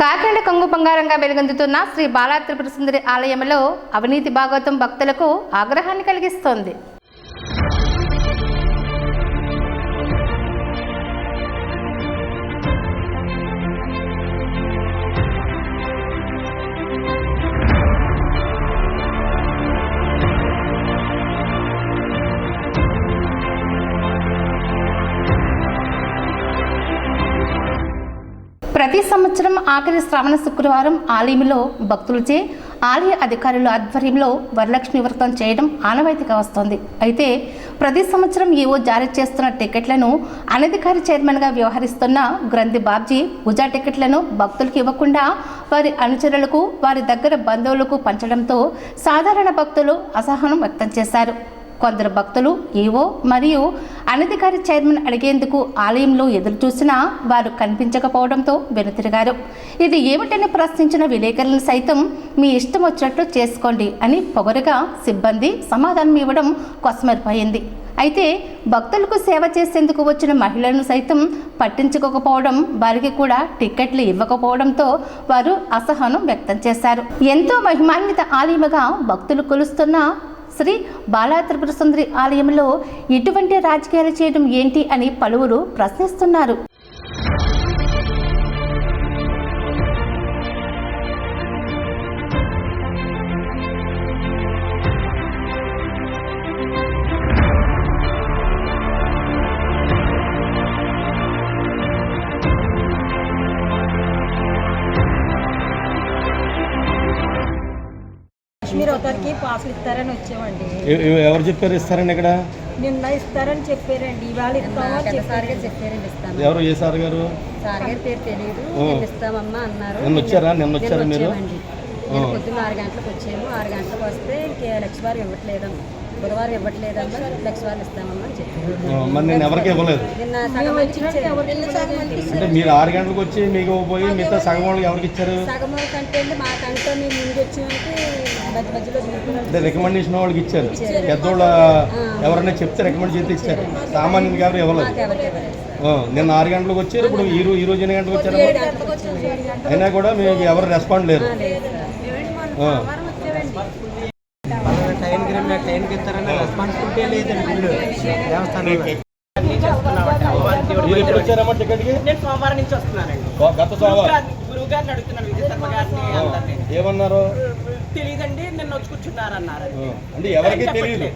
కాకినాడ కంగు బంగారంగా వెలుగొందుతున్న శ్రీ బాలా త్రిపుర సుందరి ఆలయంలో అవినీతి భాగవతం భక్తులకు ఆగ్రహాన్ని కలిగిస్తోంది. ప్రతి సంవత్సరం ఆఖరి శ్రావణ శుక్రవారం ఆలయంలో భక్తులచే ఆలయ అధికారుల ఆధ్వర్యంలో వరలక్ష్మి వ్రతం చేయడం ఆనవాయితీగా వస్తోంది. అయితే ప్రతి సంవత్సరం ఈవో జారీ చేస్తున్న టికెట్లను అనధికారి చైర్మన్గా వ్యవహరిస్తున్న గ్రంథి బాబ్జీ పూజా టికెట్లను భక్తులకు ఇవ్వకుండా వారి అనుచరులకు వారి దగ్గర బంధువులకు పంచడంతో సాధారణ భక్తులు అసహనం వ్యక్తం చేశారు. కొందరు భక్తులు ఈవో మరియు అనధికారి చైర్మన్ అడిగేందుకు ఆలయంలో ఎదురు చూసినా వారు కనిపించకపోవడంతో వెనుతిరిగారు. ఇది ఏమిటని ప్రశ్నించిన విలేకరులను సైతం మీ ఇష్టం వచ్చినట్లు చేసుకోండి అని పొగరుగా సిబ్బంది సమాధానం ఇవ్వడం కొసమెరిపోయింది. అయితే భక్తులకు సేవ చేసేందుకు వచ్చిన మహిళలను సైతం పట్టించుకోకపోవడం వారికి కూడా టిక్కెట్లు ఇవ్వకపోవడంతో వారు అసహనం వ్యక్తం చేశారు. ఎంతో మహిమాన్విత ఆలయముగా భక్తులు కొలుస్తున్న శ్రీ బాలాత్రిపుర సుందరి ఆలయంలో ఇటువంటి రాజకీయాలు చేయడం ఏంటి అని పలువురు ప్రశ్నిస్తున్నారు. కాశ్మీర్ అవతారికి పాసులు ఇస్తారని వచ్చామండి. ఎవరు చెప్పారు ఇస్తారని ఇక్కడ? నిన్న ఇస్తారని చెప్పారండి. ఇవాళ ఇస్తామని చెప్పారు. చెప్పారండి ఇస్తాను ఎవరు ఏ సార్ గారు? సార్ గారి పేరు తెలియదు ఇస్తామమ్మా అన్నారు. నిన్న వచ్చారా? నిన్న వచ్చారా మీరు? పొద్దున్న ఆరు గంటలకు వచ్చాము. ఆరు గంటలకు వస్తే ఇంకే లక్షవారం ఇవ్వట్లేదమ్మా. బుధవారం ఇవ్వట్లేదమ్మా లక్షవారం ఇస్తామమ్మా అని చెప్పారు. ఆ, మరి నేను ఎవరికి ఇవ్వలేదు. నిన్న సగం మందికి ఇచ్చారు. అంటే మీరు ఆరు గంటలకు వచ్చి మీకు పోయి మిగతా సగం వాళ్ళకి ఎవరికి ఇచ్చారు? సగం అండి కంటే మేము ముందు వచ్చామంటే మధ్య మధ్యలో దిగుతున్నాం. అంటే రికమెండేషన్ వాళ్ళకి ఇచ్చారు. పెద్దోళ్ళ ఎవరైనా చెప్తే రికమెండ్ చేసి ఇచ్చారు. సామాన్యునికి ఎవరు ఇవ్వలేదు. మాకు ఎవరికి ఇవ్వలేదు. ఆ, నిన్న ఆరు గంటలకు వచ్చారు. ఇప్పుడు ఈ రోజు ఎన్ని గంటలకు వచ్చారు. అయినా కూడా మీకు ఎవరు రెస్పాండ్ లేరు. ఆ, టైంకి రెస్పాన్సిబిలిటీ లేదండి వీళ్ళు. దేవస్థానంలో. నేను సోమవారం నుంచి వస్తున్నానండి. ఓ, గత సోమవారం. గురువు గారిని అడుగుతున్నాను విజయ శర్మ గారిని అందరినీ. ఏమన్నారు? తెలియదండి నిన్న వచ్చి అంటే ఎవరికి తెలియదు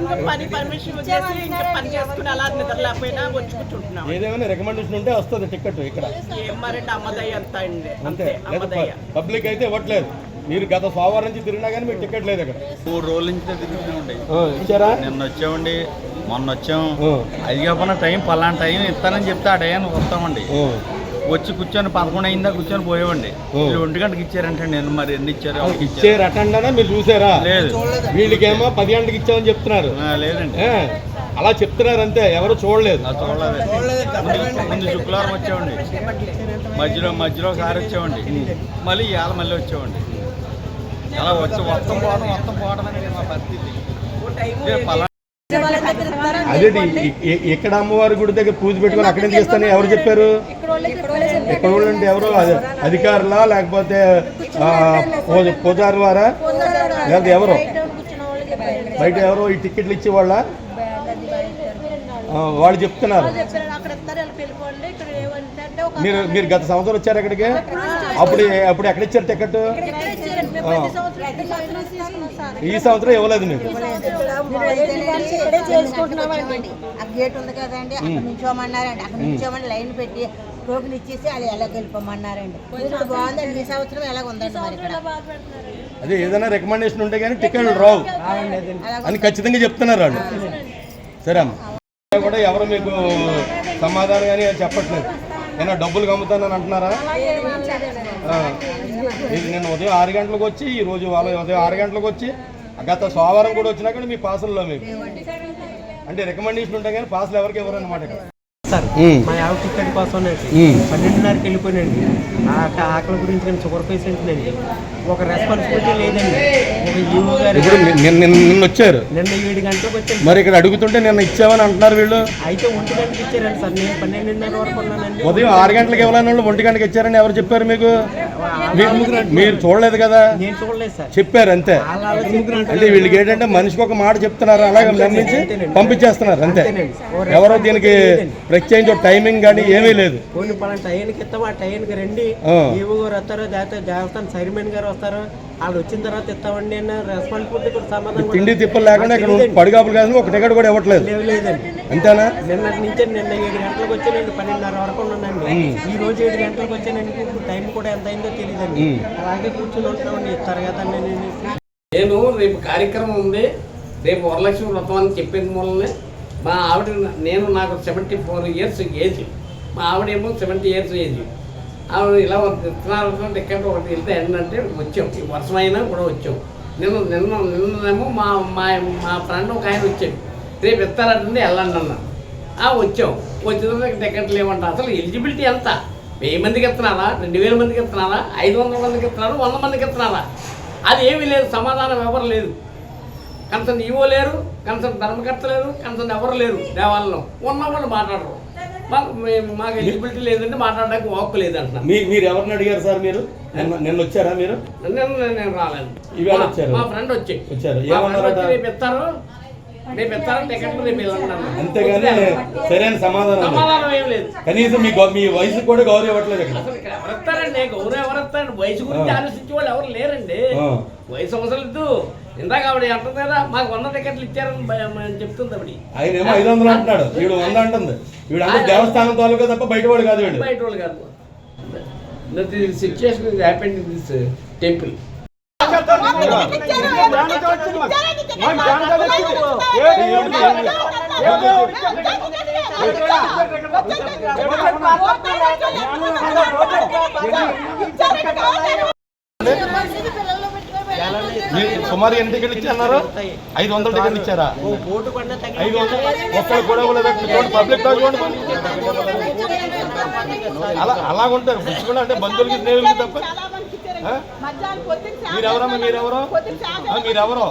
ఇంకా పని పర్మిషన్ వచ్చేసి ఇంకా పని చేసుకుని అలా నిద్ర లేకపోయినా వచ్చి కూర్చుంటున్నాం ఏదేమైనా రికమెండేషన్ ఉంటే వస్తుంది టికెట్ ఇక్కడ. ఏం మరండి అమ్మదయ్య అంతా అండి. అంతే. అంతే అమ్మదయ్య. పబ్లిక్ అయితే ఇవ్వట్లేదు. మీరు గత సోమవారం నుంచి తిరిగినా కానీ మీకు టికెట్ లేదు ఇక్కడ మూడు రోజుల నుంచి ఇచ్చారా? నిన్న వచ్చామండి. మొన్న వచ్చాం. ఆ, అది కాకుండా టైం పలానా టైం ఇస్తానని చెప్తే ఆ టైం వస్తామండి. వచ్చి కూర్చొని పదకొండు అయిందా కూర్చొని పోయామండి. ఓ. వీళ్ళు ఒంటి గంటకి ఇచ్చారంటే నేను మరి ఎన్ని ఇచ్చారు ఇచ్చారు. ఇచ్చారు అటెండ్ మీరు చూసారా? లేదు. వీళ్ళకేమో పది గంటలకు ఇచ్చామని చెప్తున్నారు. లేదండి. అలా చెప్తున్నారు అంతే ఎవరు చూడలేదు. చూడలేదు. ముందు- ముందు శుక్రవారం వచ్చామండి. మధ్యలో మధ్యలో ఒకసారి వచ్చామండి. మళ్ళీ ఇవాళ మళ్ళీ వచ్చామండి. అలా వచ్చి మొత్తం పోవడం మొత్తం పోవడం అనేది మా పరిస్థితి. ఏ పలానా అదే ఇక్కడ అమ్మవారి గుడి దగ్గర పూజ పెట్టుకొని అక్కడే తీస్తాను ఎవరు చెప్పారు? ఎక్కడ అంటే ఎవరు? అదే అధికారులా లేకపోతే పూజారి వారా లేకపోతే ఎవరు? బయట ఎవరు ఈ టికెట్లు ఇచ్చేవాళ్ళ? వాళ్ళు చెప్తున్నారు. మీరు మీరు గత సంవత్సరం వచ్చారు అక్కడికి అప్పుడు అప్పుడు ఎక్కడ ఇచ్చారు టికెట్. ఈ సంవత్సరం ఇవ్వలేదు మీకు. ఆ గేట్ ఉంది కదండి అక్కడ నుంచోమన్నారండి అక్కడ నుంచోమని లైన్ పెట్టి టోకెన్ ఇచ్చేసి అది ఎలా వెళ్ళిపోమన్నారండి బాగుందండి ఈ సంవత్సరం ఎలా ఉందండి మరి ఇక్కడ అదే ఏదైనా రికమెండేషన్ ఉంటే కానీ టికెట్లు రావు. అని ఖచ్చితంగా చెప్తున్నారు వాళ్ళు. సరే అమ్మ. కూడా ఎవరు మీకు సమాధానం కానీ చెప్పట్లేదు. ఏమైనా డబ్బులు కమ్ముతానని అంటున్నారా? నేను ఉదయం ఆరు గంటలకు వచ్చి ఈ రోజు వాళ్ళ ఉదయం ఆరు గంటలకు వచ్చి గత సోమవారం కూడా వచ్చినా కూడా మీ పాసుల్లో మీకు. అంటే రికమెండేషన్ ఉంటే కానీ పాసులు ఎవరికి ఇవ్వరు అనమాట ఇక్కడ. సార్. మా. ఆవిడ టికెట్ కోసం. పన్నెండున్నరకి వెళ్ళిపోయినండి ఆకలి గురించి నేను షుగర్ పేషెంట్ అండి. ఒక రెస్పాన్సిబిలిటీ లేదండి. ఒక ఈవో గారు ఇప్పుడు నిన్న వచ్చారు. నిన్న ఏడు గంటలకు వచ్చాను మరి ఇక్కడ అడుగుతుంటే నిన్న ఇచ్చామని అంటున్నారు వీళ్ళు. అయితే ఒంటి గంటకి ఇచ్చారండి సార్. నేను పన్నెండున్నర వరకు ఉన్నానండి. ఉదయం ఆరు గంటలకు ఇవ్వాలని వాళ్ళు ఒంటి గంటకి ఇచ్చారని ఎవరు చెప్పారు మీకు? మీరు- చూడలేదు కదా? చెప్పారు అంతే. అంటే వీళ్ళకి ఏంటంటే మనిషికి ఒక మాట చెప్తున్నారు అలాగే నమ్మించి పంపించేస్తున్నారు అంతే. ఎవరో దీనికి ప్రత్యేకించి టైమింగ్ కానీ ఏమీ లేదు. కొన్ని పలానా టైంకి ఇస్తాం ఆ టైంకి రండి. ఈవో గారు వస్తారు జాగ్రత్త జాగ్రత్త సైర్మన్ గారు వస్తారు. వాళ్ళు వచ్చిన తర్వాత ఇస్తామండి అన్న రెస్పాన్సిబిలిటీ కూడా సమాధానం కూడా తిండి తిప్పలు లేకుండా ఇక్కడ పడిగాపులు కాదు ఒక టికెట్ కూడా ఇవ్వట్లేదు. లేవు లేదండి. అంతేనా? నిన్నటి నుంచి నిన్న ఏడు గంటలకు వచ్చానండి పన్నెండున్నర వరకు ఉన్నానండి. ఈ రోజు ఏడు గంటలకు వచ్చానండి టైం కూడా ఎంత అయిందో తెలియదండి. అలాగే కూర్చొని ఉంటున్నామండి ఇస్తారు కదా నేను నేను రేపు కార్యక్రమం ఉంది. రేపు వరలక్ష్మి వ్రతం అని చెప్పిన మూలనే. మా ఆవిడ నేను నాకు సెవెంటీ ఫోర్ ఇయర్స్ ఏజ్ మా ఆవిడేమో సెవెంటీ ఇయర్స్ ఏజ్ ఆవిడ ఇలా విత్తనాలు టిక్కెట్ ఒకటి వెళ్తే ఏంటంటే వచ్చాం. ఈ వర్షం అయినా కూడా వచ్చాం. నిన్న నిన్న నిన్నేమో మా మా మా ఫ్రెండ్ ఒక ఆయన వచ్చాడు. రేపు ఇస్తారంటుంది వెళ్ళండి అన్న వచ్చాం. వచ్చిన తర్వాత టికెట్లు అసలు ఎలిజిబిలిటీ ఎంత? వెయ్యి మందికి ఇస్తున్నారా రెండు వేల మందికి ఇస్తున్నారా ఐదు వందల మందికి ఇస్తున్నారా వంద మందికి ఇస్తున్నారా అది ఏమీ లేదు. సమాధానం ఎవరు లేదు. కనీసం ఈవో లేరు కనీసం ధర్మకర్త లేరు కనీసం ఎవరు లేరు దేవాలయంలో. ఉన్న వాళ్ళు మాట్లాడరు. మాకు మాకు ఎలిజిబిలిటీ లేదంటే మాట్లాడడానికి హక్కు లేదంటున్నాను మీ మీరు ఎవరిని అడిగారు సార్ మీరు? నిన్న నిన్న వచ్చారా మీరు? నేను నేను రాలేదు. ఈవేళ మా- వచ్చారు. మా ఫ్రెండ్ వచ్చి. వచ్చారు. వచ్చి రేపు ఇస్తారు రేపు ఇస్తారు టికెట్లు రేపు వెళ్ళండి అన్నారు. అంతేగాని సరైన సమాధానం. సమాధానం ఏం లేదు. కనీసం మీ మీ వయసు కూడా గౌరవం ఇవ్వట్లేదు ఇక్కడ. ఎవరెత్తారండి? గౌరవం ఎవరెత్తారండి? వయసు గురించి. ఆలోచించే వాళ్ళు ఎవరు లేరండి. వయసు అవసరం లేదు. ఇందాక ఆవిడ అంటుంది కదా మాకు వంద టికెట్లు ఇచ్చారని భయ- అని చెప్తుంది ఆవిడ ఆయన ఏమో ఐదు వందలు అంటున్నాడు వీడు వంద అంటుంది వీడు అంటే దేవస్థానం తాలూకా తప్ప బయట వాడు కాదు వీడు బయట వాళ్ళు కాదు situation is happened in this temple సుమారు ఎన్ని టికెట్లు ఇచ్చారు ఐదు వందల టికెట్లు ఇచ్చారా? ఐదు వందలు? ఒక్కడు కూడా ఇవ్వలేదు పబ్లిక్ చూడండి అలా అలా ఉంటారు పుచ్చుకుండా అంటే బంధువులకి స్నేహితులకి తప్ప. ఆ? మీరెవరమ్మా మీరెవరో? మీరెవరో?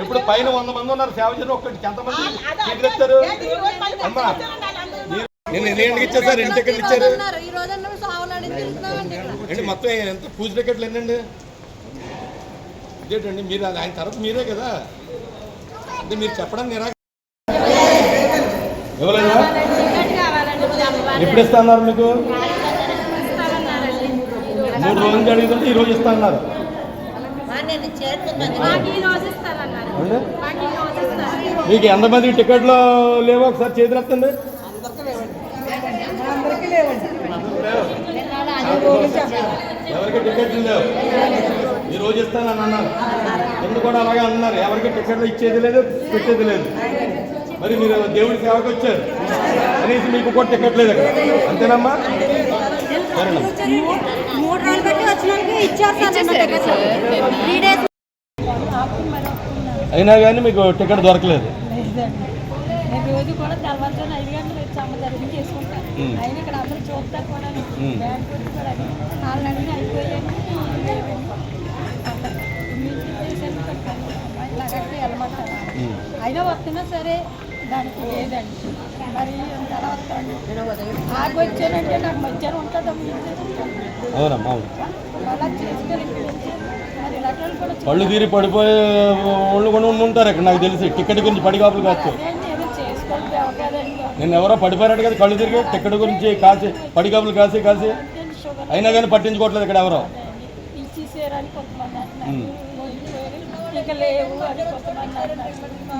ఇప్పుడు పైన వంద మంది ఉన్నారు సేవ చేసి ఒక్కటి. ఎంతమంది టికెట్లు ఇస్తారు అమ్మా నేను ఎన్ని ఇచ్చారు సార్? ఎన్ని టికెట్లు ఇచ్చారు? మొత్తం ఎంత పూజ టికెట్లు ఎన్నండి? ఇదేంటండి మీరు ఆయన తరఫు మీరే కదా. అంటే మీరు చెప్పడం నిరా ఇవ్వలేదా ఎప్పుడు ఇస్తా అన్నారు మీకు? మూడు రోజుల నుంచి అడుగుతుంటే ఈ రోజు ఇస్తా అన్నారు. అంటే? మీకు ఎంతమంది టికెట్లు లేవో ఒకసారి చేతులు ఎవరికి టికెట్లు లేవు ఈ రోజు ఇస్తానని అన్నారు. ఎందుకు కూడా అలాగే అన్నారు? ఎవరికి టికెట్లు ఇచ్చేది లేదు పెట్టేది లేదు. మరి మీరు దేవుడి సేవకు వచ్చారు. కనీసం మీకు కూడా టికెట్ లేదు అక్కడ. అంతేనమ్మా? మూడు రోజులు బట్టి ఇచ్చారు అయినా కానీ మీకు టికెట్ దొరకలేదు. నేను రోజు కూడా ఐదు గంటలు అయినా ఇక్కడ అందరూ చూస్తారు కూడా. బ్యాంక్ కూడా వెళ్ళమంటారు ఉమ్. అయినా వస్తున్నా సరే దానికి లేదండి. మరి ఎలా వస్తాను ఆగి వచ్చానంటే నాకు మధ్యాహ్నం ఉంటుందా? అవునమ్మా. అవును అలా చేసుకొని పళ్ళు తీరి పడిపోయే వాళ్ళు కూడా ఉండి ఉంటారు ఇక్కడ నాకు తెలిసి. టికెట్ గురించి పడిగాపులు కావచ్చు. అదే నేను ఎవరో పడిపోయారట కదా కళ్ళు తిరిగి టికెట్ గురించి కాసి పడిగాపులు కాసి కాసి అయినా కానీ పట్టించుకోవట్లేదు ఇక్కడ ఎవరో.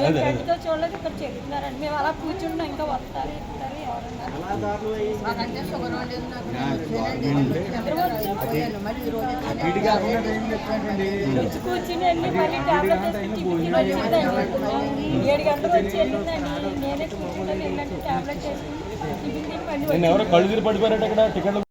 అదే, చూడలేదు ఇక్కడ చెప్తున్నారండి మేము అలా ఇంకా వస్తారు కూర్చుని మళ్ళీ టాబ్లెట్ ఏడు గంటలు వచ్చి వెళ్ళిందండి. నేను ఎవరో కళ్ళు తిరిగి పడిపోయారట అక్కడ టికెట్లు